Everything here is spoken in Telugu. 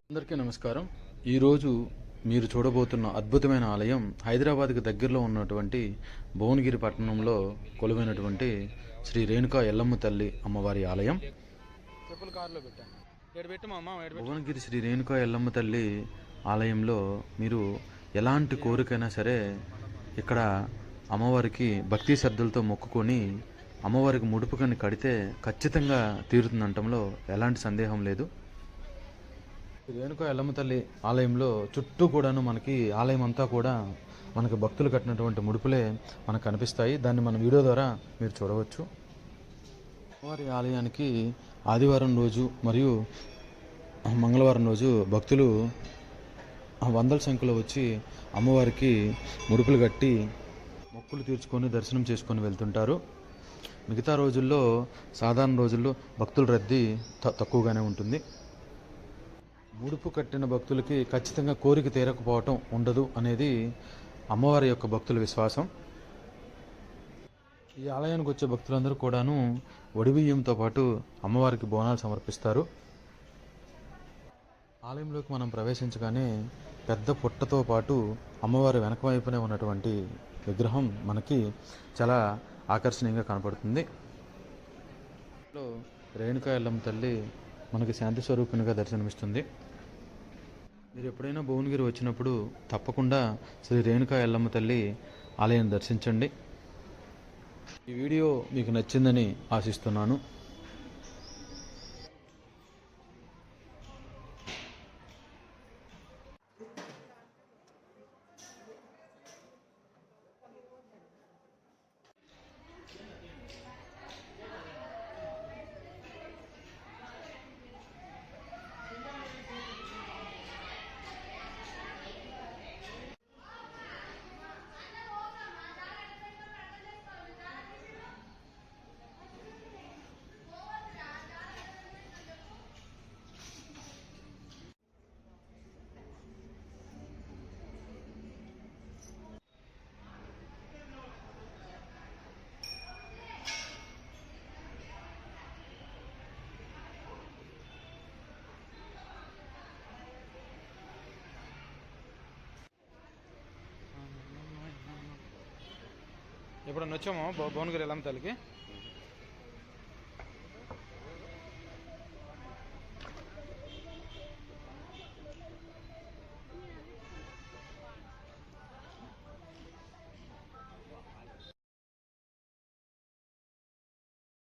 అందరికీ నమస్కారం. ఈరోజు మీరు చూడబోతున్న అద్భుతమైన ఆలయం హైదరాబాద్కి దగ్గరలో ఉన్నటువంటి భువనగిరి పట్టణంలో కొలువైనటువంటి శ్రీ రేణుకా ఎల్లమ్మ తల్లి అమ్మవారి ఆలయం. భువనగిరి శ్రీ రేణుకా ఎల్లమ్మ తల్లి ఆలయంలో మీరు ఎలాంటి కోరికైనా సరే ఇక్కడ అమ్మవారికి భక్తి శ్రద్ధలతో మొక్కుకొని అమ్మవారికి ముడుపు కని కడితే ఖచ్చితంగా తీరుతుందంటంలో ఎలాంటి సందేహం లేదు. రేణుక ఎల్లమ్మ తల్లి ఆలయంలో చుట్టూ కూడాను మనకి ఆలయం అంతా కూడా మనకు భక్తులు కట్టినటువంటి ముడుపులే మనకు కనిపిస్తాయి. దాన్ని మన వీడియో ద్వారా మీరు చూడవచ్చు. అమ్మవారి ఆలయానికి ఆదివారం రోజు మరియు మంగళవారం రోజు భక్తులు వందల సంఖ్యలో వచ్చి అమ్మవారికి ముడుపులు కట్టి మొక్కులు తీర్చుకొని దర్శనం చేసుకొని వెళ్తుంటారు. మిగతా రోజుల్లో సాధారణ రోజుల్లో భక్తుల రద్దీ త- తక్కువగానే ఉంటుంది. ముడుపు కట్టిన భక్తులకి ఖచ్చితంగా కోరిక తీరకపోవటం ఉండదు అనేది అమ్మవారి యొక్క భక్తుల విశ్వాసం. ఈ ఆలయానికి వచ్చే భక్తులందరూ కూడాను వడిబియ్యంతో పాటు అమ్మవారికి బోనాలు సమర్పిస్తారు. ఆలయంలోకి మనం ప్రవేశించగానే పెద్ద పుట్టతో పాటు అమ్మవారి వెనక వైపునే ఉన్నటువంటి విగ్రహం మనకి చాలా ఆకర్షణీయంగా కనపడుతుంది. రేణుకా ఎల్లమ్మ తల్లి మనకి శాంతి స్వరూపునిగా దర్శనమిస్తుంది. మీరు ఎప్పుడైనా భువనగిరి వచ్చినప్పుడు తప్పకుండా శ్రీ రేణుకా ఎల్లమ్మ తల్లి ఆలయాన్ని దర్శించండి. ఈ వీడియో మీకు నచ్చిందని ఆశిస్తున్నాను. ఎప్పుడన్నా వచ్చామో భు- భువనగిరి ఎల్లమ్మ తల్లికి.